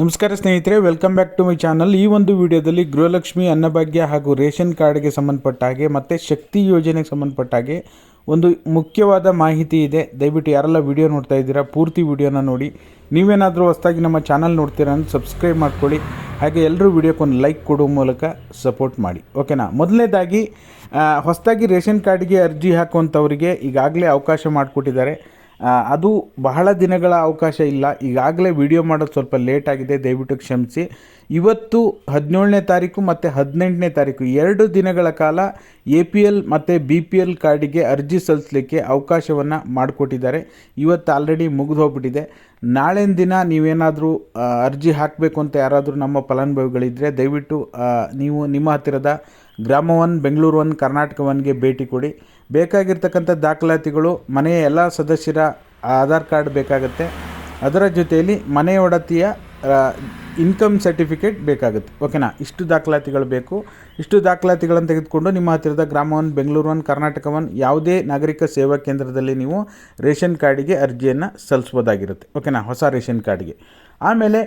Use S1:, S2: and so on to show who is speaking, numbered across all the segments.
S1: ನಮಸ್ಕಾರ ಸ್ನೇಹಿತರೆ welcome back to my channel ಈ ಒಂದು ವಿಡಿಯೋದಲ್ಲಿ ಗೃಹಲಕ್ಷ್ಮಿ ಅನ್ನಭಾಗ್ಯ ಹಾಗೂ ರೇಷನ್ ಕಾರ್ಡ್ಗೆ ಸಂಬಂಧಪಟ್ಟ ಹಾಗೆ ಮತ್ತು ಶಕ್ತಿ ಯೋಜನೆಗೆ ಸಂಬಂಧಪಟ್ಟ ಹಾಗೆ ಒಂದು ಮುಖ್ಯವಾದ ಮಾಹಿತಿ ಇದೆ. ದಯವಿಟ್ಟು ಯಾರೆಲ್ಲ ವಿಡಿಯೋ ನೋಡ್ತಾ ಇದ್ದೀರಾ, ಪೂರ್ತಿ ವಿಡಿಯೋನ ನೋಡಿ. ನೀವೇನಾದರೂ ಹೊಸ್ದಾಗಿ ನಮ್ಮ ಚಾನಲ್ ನೋಡ್ತೀರಾ ಅಂತ ಸಬ್ಸ್ಕ್ರೈಬ್ ಮಾಡ್ಕೊಳ್ಳಿ. ಹಾಗೆ ಎಲ್ಲರೂ ವಿಡಿಯೋಕ್ಕೊಂದು ಲೈಕ್ ಕೊಡೋ ಮೂಲಕ ಸಪೋರ್ಟ್ ಮಾಡಿ. ಓಕೆನಾ ಮೊದಲನೇದಾಗಿ ಹೊಸದಾಗಿ ರೇಷನ್ ಕಾರ್ಡ್ಗೆ ಅರ್ಜಿ ಹಾಕುವಂಥವರಿಗೆ ಈಗಾಗಲೇ ಅವಕಾಶ ಮಾಡಿಕೊಟ್ಟಿದ್ದಾರೆ. ಅದು ಬಹಳ ದಿನಗಳ ಅವಕಾಶ ಇಲ್ಲ. ಈಗಾಗಲೇ ವಿಡಿಯೋ ಮಾಡೋದು ಸ್ವಲ್ಪ ಲೇಟ್ ಆಗಿದೆ. ದಯವಿಟ್ಟು ಕ್ಷಮಿಸಿ. ಇವತ್ತು ಹದಿನೇಳನೇ ತಾರೀಕು ಮತ್ತು ಹದಿನೆಂಟನೇ ತಾರೀಕು, ಎರಡು ದಿನಗಳ ಕಾಲ ಎ ಪಿ ಎಲ್ ಮತ್ತು ಬಿ ಪಿ ಎಲ್ ಕಾರ್ಡಿಗೆ ಅರ್ಜಿ ಸಲ್ಲಿಸಲಿಕ್ಕೆ ಅವಕಾಶವನ್ನು ಮಾಡಿಕೊಟ್ಟಿದ್ದಾರೆ. ಇವತ್ತು ಆಲ್ರೆಡಿ ಮುಗಿದು ಹೋಗ್ಬಿಟ್ಟಿದೆ. ನಾಳಿನ ದಿನ ನೀವೇನಾದರೂ ಅರ್ಜಿ ಹಾಕಬೇಕು ಅಂತ ಯಾರಾದರೂ ನಮ್ಮ ಫಲಾನುಭವಿಗಳಿದ್ದರೆ ದಯವಿಟ್ಟು ನೀವು ನಿಮ್ಮ ಹತ್ತಿರದ ಗ್ರಾಮ ಒನ್, ಬೆಂಗಳೂರು ಒನ್, ಕರ್ನಾಟಕ ಒನ್ಗೆ ಭೇಟಿ ಕೊಡಿ. ಬೇಕಾಗಿರ್ತಕ್ಕಂಥ ದಾಖಲಾತಿಗಳು, ಮನೆಯ ಎಲ್ಲ ಸದಸ್ಯರ ಆಧಾರ್ ಕಾರ್ಡ್ ಬೇಕಾಗುತ್ತೆ. ಅದರ ಜೊತೆಯಲ್ಲಿ ಮನೆಯ ಒಡತಿಯ ಇನ್ಕಮ್ ಸರ್ಟಿಫಿಕೇಟ್ ಬೇಕಾಗುತ್ತೆ. ಓಕೆನಾ ಇಷ್ಟು ದಾಖಲಾತಿಗಳು ಬೇಕು. ಇಷ್ಟು ದಾಖಲಾತಿಗಳನ್ನು ತೆಗೆದುಕೊಂಡು ನಿಮ್ಮ ಹತ್ತಿರದ Grama one Bengaluru one Karnataka one ಯಾವುದೇ ನಾಗರಿಕ ಸೇವಾ ಕೇಂದ್ರದಲ್ಲಿ ನೀವು ರೇಷನ್ ಕಾರ್ಡಿಗೆ ಅರ್ಜಿಯನ್ನು ಸಲ್ಲಿಸ್ಬೋದಾಗಿರುತ್ತೆ ಓಕೆನಾ ಹೊಸ ರೇಷನ್ ಕಾರ್ಡ್ಗೆ. ಆಮೇಲೆ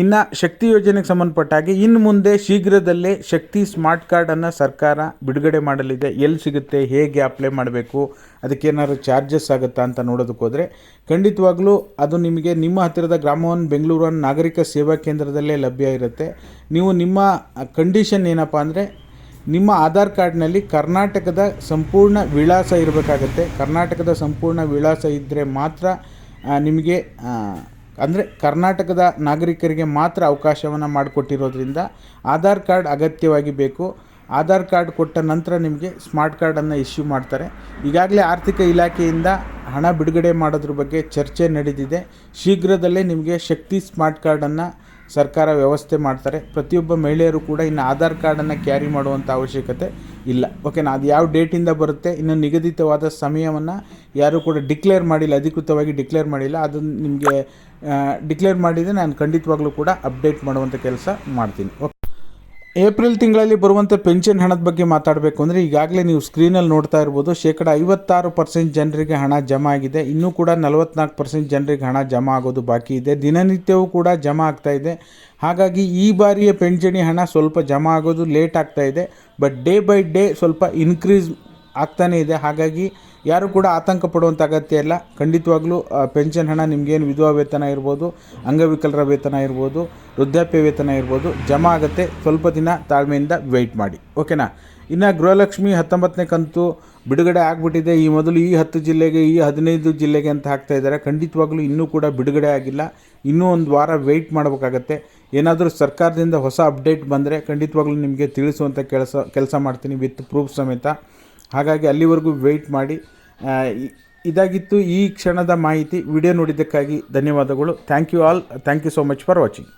S1: ಇನ್ನು ಶಕ್ತಿ ಯೋಜನೆಗೆ ಸಂಬಂಧಪಟ್ಟ ಹಾಗೆ ಇನ್ನು ಮುಂದೆ ಶೀಘ್ರದಲ್ಲೇ ಶಕ್ತಿ ಸ್ಮಾರ್ಟ್ ಕಾರ್ಡನ್ನು ಸರ್ಕಾರ ಬಿಡುಗಡೆ ಮಾಡಲಿದೆ. ಎಲ್ಲಿ ಸಿಗುತ್ತೆ, ಹೇಗೆ ಅಪ್ಲೈ ಮಾಡಬೇಕು ಅದಕ್ಕೇನಾದ್ರು ಚಾರ್ಜಸ್ ಆಗುತ್ತಾ ಅಂತ ನೋಡೋದಕ್ಕೆ ಹೋದರೆ ಖಂಡಿತವಾಗಲೂ ಅದು ನಿಮಗೆ ನಿಮ್ಮ ಹತ್ತಿರದ ಗ್ರಾಮವನ್ನು ಬೆಂಗಳೂರನ್ನು ನಾಗರಿಕ ಸೇವಾ ಕೇಂದ್ರದಲ್ಲೇ ಲಭ್ಯ ಇರುತ್ತೆ. ನೀವು ನಿಮ್ಮ ಕಂಡೀಷನ್ ಏನಪ್ಪ ಅಂದರೆ ನಿಮ್ಮ ಆಧಾರ್ ಕಾರ್ಡ್ನಲ್ಲಿ ಕರ್ನಾಟಕದ ಸಂಪೂರ್ಣ ವಿಳಾಸ ಇರಬೇಕಾಗತ್ತೆ. ಕರ್ನಾಟಕದ ಸಂಪೂರ್ಣ ವಿಳಾಸ ಇದ್ದರೆ ಮಾತ್ರ ನಿಮಗೆ ಅಂದರೆ ಕರ್ನಾಟಕದ ನಾಗರಿಕರಿಗೆ ಮಾತ್ರ ಅವಕಾಶವನ್ನು ಮಾಡಿಕೊಟ್ಟಿರೋದ್ರಿಂದ ಆಧಾರ್ ಕಾರ್ಡ್ ಅಗತ್ಯವಾಗಿ ಬೇಕು. ಆಧಾರ್ ಕಾರ್ಡ್ ಕೊಟ್ಟ ನಂತರ ನಿಮಗೆ ಸ್ಮಾರ್ಟ್ ಕಾರ್ಡನ್ನು ಇಶ್ಯೂ ಮಾಡ್ತಾರೆ. ಈಗಾಗಲೇ ಆರ್ಥಿಕ ಇಲಾಖೆಯಿಂದ ಹಣ ಬಿಡುಗಡೆ ಮಾಡೋದ್ರ ಬಗ್ಗೆ ಚರ್ಚೆ ನಡೆದಿದೆ. ಶೀಘ್ರದಲ್ಲೇ ನಿಮಗೆ ಶಕ್ತಿ ಸ್ಮಾರ್ಟ್ ಕಾರ್ಡನ್ನು ಸರ್ಕಾರ ವ್ಯವಸ್ಥೆ ಮಾಡ್ತಾರೆ. ಪ್ರತಿಯೊಬ್ಬ ಮಹಿಳೆಯರು ಕೂಡ ಇನ್ನು ಆಧಾರ್ ಕಾರ್ಡನ್ನು ಕ್ಯಾರಿ ಮಾಡುವಂಥ ಅವಶ್ಯಕತೆ ಇಲ್ಲ. ಓಕೆನಾ ಅದು ಯಾವ ಡೇಟಿಂದ ಬರುತ್ತೆ, ಇನ್ನು ನಿಗದಿತವಾದ ಸಮಯವನ್ನು ಯಾರೂ ಕೂಡ ಡಿಕ್ಲೇರ್ ಮಾಡಿಲ್ಲ, ಅಧಿಕೃತವಾಗಿ ಡಿಕ್ಲೇರ್ ಮಾಡಿಲ್ಲ. ಅದನ್ನು ನಿಮಗೆ ಡಿಕ್ಲೇರ್ ಮಾಡಿದರೆ ನಾನು ಖಂಡಿತವಾಗ್ಲೂ ಕೂಡ ಅಪ್ಡೇಟ್ ಮಾಡುವಂಥ ಕೆಲಸ ಮಾಡ್ತೀನಿ. ಓಕೆ ಏಪ್ರಿಲ್ ತಿಂಗಳಲ್ಲಿ ಬರುವಂಥ ಪೆನ್ಷನ್ ಹಣದ ಬಗ್ಗೆ ಮಾತಾಡಬೇಕು ಅಂದರೆ ಈಗಾಗಲೇ ನೀವು ಸ್ಕ್ರೀನಲ್ಲಿ ನೋಡ್ತಾ ಇರ್ಬೋದು, ಶೇಕಡ ಐವತ್ತಾರು ಪರ್ಸೆಂಟ್ ಜನರಿಗೆ ಹಣ ಜಮಾ ಆಗಿದೆ. ಇನ್ನೂ ಕೂಡ ನಲವತ್ನಾಲ್ಕು ಪರ್ಸೆಂಟ್ ಜನರಿಗೆ ಹಣ ಜಮಾ ಆಗೋದು ಬಾಕಿ ಇದೆ. ದಿನನಿತ್ಯವೂ ಕೂಡ ಜಮಾ ಆಗ್ತಾ ಇದೆ. ಹಾಗಾಗಿ ಈ ಬಾರಿಯ ಪೆನ್ಷನಿ ಹಣ ಸ್ವಲ್ಪ ಜಮಾ ಆಗೋದು ಲೇಟ್ ಆಗ್ತಾ ಇದೆ. ಬಟ್ ಡೇ ಬೈ ಡೇ ಸ್ವಲ್ಪ ಇನ್ಕ್ರೀಸ್ ಆಗ್ತಾನೇ ಇದೆ. ಹಾಗಾಗಿ ಯಾರು ಕೂಡ ಆತಂಕ ಪಡುವಂಥ ಅಗತ್ಯ ಇಲ್ಲ. ಖಂಡಿತವಾಗ್ಲೂ ಪೆನ್ಷನ್ ಹಣ ನಿಮಗೇನು ವಿಧವಾ ವೇತನ ಇರ್ಬೋದು, ಅಂಗವಿಕಲರ ವೇತನ ಇರ್ಬೋದು, ವೃದ್ಧಾಪ್ಯ ವೇತನ ಇರ್ಬೋದು, ಜಮಾ ಆಗುತ್ತೆ. ಸ್ವಲ್ಪ ದಿನ ತಾಳ್ಮೆಯಿಂದ ವೆಯ್ಟ್ ಮಾಡಿ. ಓಕೆನಾ ಇನ್ನು ಗೃಹಲಕ್ಷ್ಮಿ ಹತ್ತೊಂಬತ್ತನೇ ಕಂತು ಬಿಡುಗಡೆ ಆಗಿಬಿಟ್ಟಿದೆ. ಈ ಮೊದಲು ಈ ಹತ್ತು ಜಿಲ್ಲೆಗೆ, ಈ ಹದಿನೈದು ಜಿಲ್ಲೆಗೆ ಅಂತ ಹಾಕ್ತಾ ಇದ್ದಾರೆ. ಖಂಡಿತವಾಗ್ಲೂ ಇನ್ನೂ ಕೂಡ ಬಿಡುಗಡೆ ಆಗಿಲ್ಲ. ಇನ್ನೂ ಒಂದು ವಾರ ವೆಯ್ಟ್ ಮಾಡಬೇಕಾಗತ್ತೆ. ಏನಾದರೂ ಸರ್ಕಾರದಿಂದ ಹೊಸ ಅಪ್ಡೇಟ್ ಬಂದರೆ ಖಂಡಿತವಾಗ್ಲೂ ನಿಮಗೆ ತಿಳಿಸುವಂಥ ಕೆಲಸ ಕೆಲಸ ಮಾಡ್ತೀನಿ ವಿತ್ ಪ್ರೂಫ್ ಸಮೇತ. ಹಾಗಾಗಿ ಅಲ್ಲಿವರೆಗೂ ವೆಯ್ಟ್ ಮಾಡಿ. ಇದಾಗಿತ್ತು ಈ ಕ್ಷಣದ ಮಾಹಿತಿ. ವಿಡಿಯೋ ನೋಡಿದ್ದಕ್ಕಾಗಿ ಧನ್ಯವಾದಗಳು. Thank you all thank you so much for watching